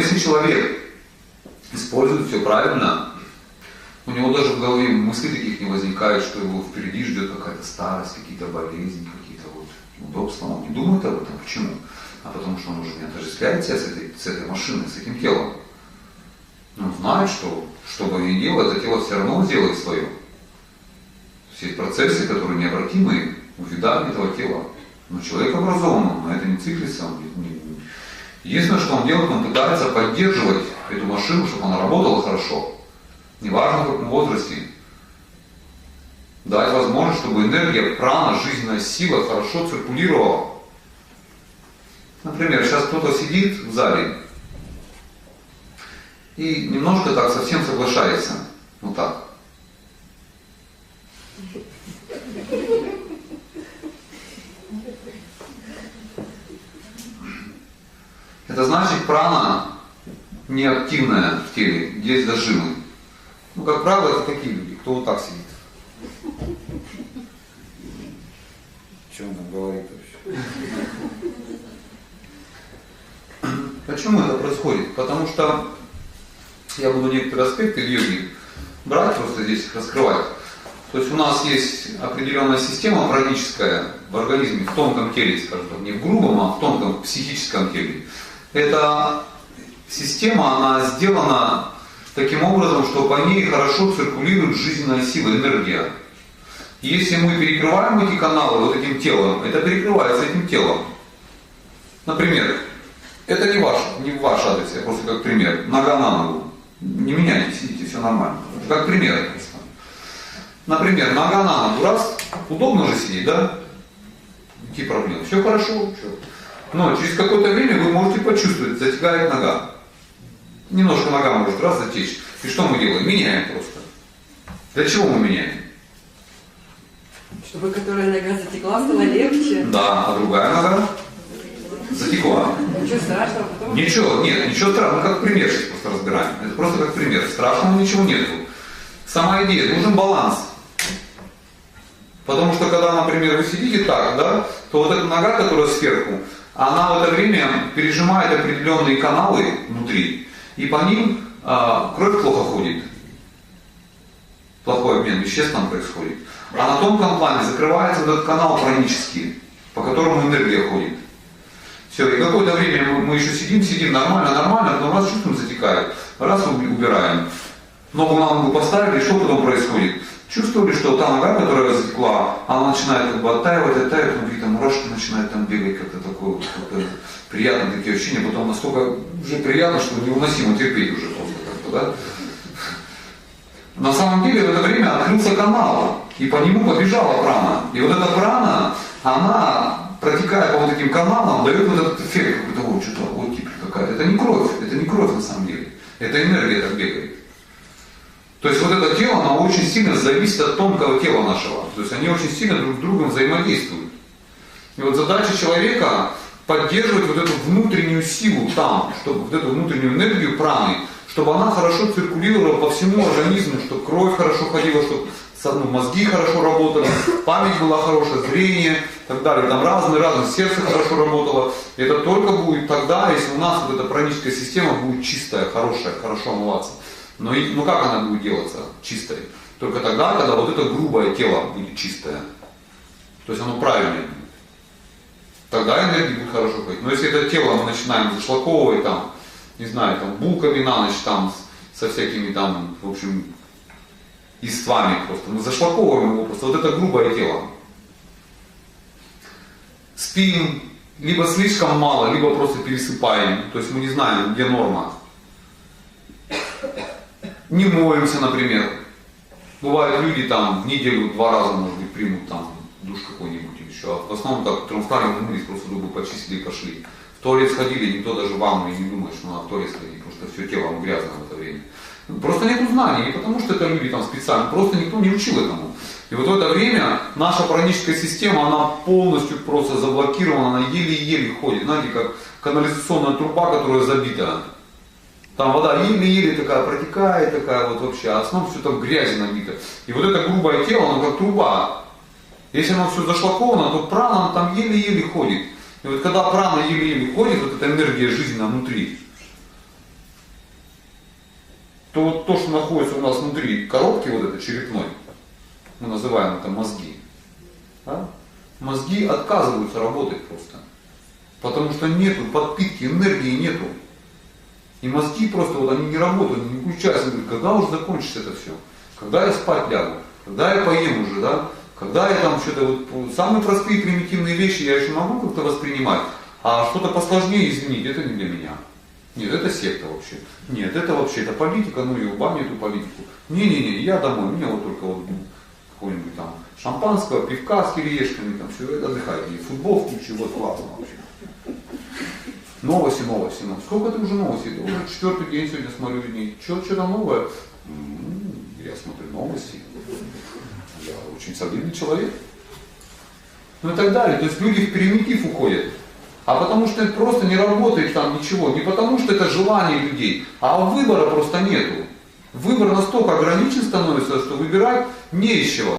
если человек использует все правильно, у него даже в голове мысли таких не возникает, что его впереди ждет какая-то старость, какие-то болезни, какие-то вот удобства. Он не думает об этом. Почему? А потому что он уже не отождествляет себя с этой, с этой машиной, с этим телом. Он знает, что что бы ни делал, это тело все равно сделает свое. Все процессы, которые необратимы, увядание этого тела. Но человек образован, он на это не циклится, он не, Единственное, что он делает, он пытается поддерживать эту машину, чтобы она работала хорошо. Неважно в каком возрасте. Дать возможность, чтобы энергия, прана, жизненная сила хорошо циркулировала. Например, сейчас кто-то сидит в зале и немножко так совсем соглашается. Вот так. Это значит прана неактивная в теле, есть зажимы. Ну, как правило, это такие люди, кто вот так сидит. Что он говорит вообще? Почему это происходит? Потому что я буду некоторые аспекты в йоге брать, просто здесь раскрывать. То есть у нас есть определенная система праническая в организме, в тонком теле, скажем так, не в грубом, а в тонком психическом теле. Эта система, она сделана таким образом, что по ней хорошо циркулирует жизненная сила, энергия. если мы перекрываем эти каналы вот этим телом, это перекрывается этим телом. Например, это не ваш, не ваш адрес, я просто как пример. Нога на ногу. Не меняйте, сидите, все нормально. Как пример просто. Например, нога на ногу, раз, удобно же сидеть, да? Какие проблемы? Все хорошо, все. Но через какое-то время вы можете почувствовать, затекает нога. Немножко нога может раз затечь. И что мы делаем? Меняем просто. Для чего мы меняем? Чтобы которая нога затекла, стало легче. Да, а другая нога затекла. Ничего страшного. Потом... Ничего, нет, ничего страшного. Мы как пример сейчас просто разбираем. Это просто как пример. Страшного ничего нету. Сама идея, нужен баланс. Потому что когда, например, вы сидите так, да, то вот эта нога, которая сверху, она в это время пережимает определенные каналы внутри, и по ним э, кровь плохо ходит. Плохой обмен веществ там происходит. А на тонком плане закрывается этот канал хронический, по которому энергия ходит. Все, и какое-то время мы, мы еще сидим, сидим нормально, нормально, потом раз чувствуем затекает, раз убираем. На ногу поставили, что потом происходит? Чувствовали, что та нога, которая затекла, она начинает как бы оттаивать, оттаивать, там мурашки начинают там бегать, как-то такое, как приятные такие ощущения, потом настолько уже приятно, что невыносимо терпеть уже просто как-то, да? На самом деле в это время открылся канал, и по нему побежала прана. И вот эта прана, она, протекая по вот этим каналам, дает вот этот эффект, какой-то вот что-то, вот кипит какая-то. Это не кровь, это не кровь на самом деле. Это энергия так бегает. То есть вот это тело, оно очень сильно зависит от тонкого тела нашего. То есть они очень сильно друг с другом взаимодействуют. И вот задача человека поддерживать вот эту внутреннюю силу там, чтобы вот эту внутреннюю энергию праны, чтобы она хорошо циркулировала по всему организму, чтобы кровь хорошо ходила, чтобы ну, мозги хорошо работали, память была хорошая, зрение и так далее. Там разные-разные, сердце хорошо работало. И это только будет тогда, если у нас вот эта праническая система будет чистая, хорошая, хорошо омываться. Но и, ну как она будет делаться чистой? Только тогда, когда вот это грубое тело будет чистое. То есть оно правильное будет. Тогда энергия будет хорошо ходить. Но если это тело мы начинаем зашлаковывать там, не знаю, там булками на ночь, там, со всякими там, в общем, иствами просто. Мы зашлаковываем его просто. Вот это грубое тело. Спим либо слишком мало, либо просто пересыпаем. То есть мы не знаем, где норма не моемся, например. Бывают люди там в неделю два раза, может быть, примут там душ какой-нибудь еще. А в основном так утром встали, умылись, просто зубы почистили и пошли. В туалет сходили, никто даже в ванну и не думает, что надо в туалет сходить, потому что все тело грязно в это время. Просто нет знаний, не потому что это люди там специально, просто никто не учил этому. И вот в это время наша праническая система, она полностью просто заблокирована, она еле-еле ходит, знаете, как канализационная труба, которая забита там вода еле-еле такая протекает, такая вот вообще, а основном все там грязи набито. И вот это грубое тело, оно как труба. Если оно все зашлаковано, то прана там еле-еле ходит. И вот когда прана еле-еле ходит, вот эта энергия жизненная внутри, то вот то, что находится у нас внутри коробки вот этой черепной, мы называем это мозги, да? мозги отказываются работать просто. Потому что нету подпитки, энергии нету. И мозги просто вот они не работают, они не включаются, они говорят, когда уже закончится это все? Когда я спать лягу? Когда я поем уже, да? Когда я там что-то вот, самые простые примитивные вещи я еще могу как-то воспринимать, а что-то посложнее, извините, это не для меня. Нет, это секта вообще. Нет, это вообще, это политика, ну и убавь эту политику. Не-не-не, я домой, мне вот только вот какого-нибудь там шампанского, пивка с кириешками, там все. И футбол включи, вот классно вообще. Новости, новости, ну сколько ты уже новостей? Да Уже четвертый день сегодня смотрю дней. Что, что там новое? Я смотрю новости. Я очень солидный человек. Ну и так далее. То есть люди в примитив уходят. А потому что это просто не работает там ничего. Не потому что это желание людей, а выбора просто нету. Выбор настолько ограничен становится, что выбирать не из чего.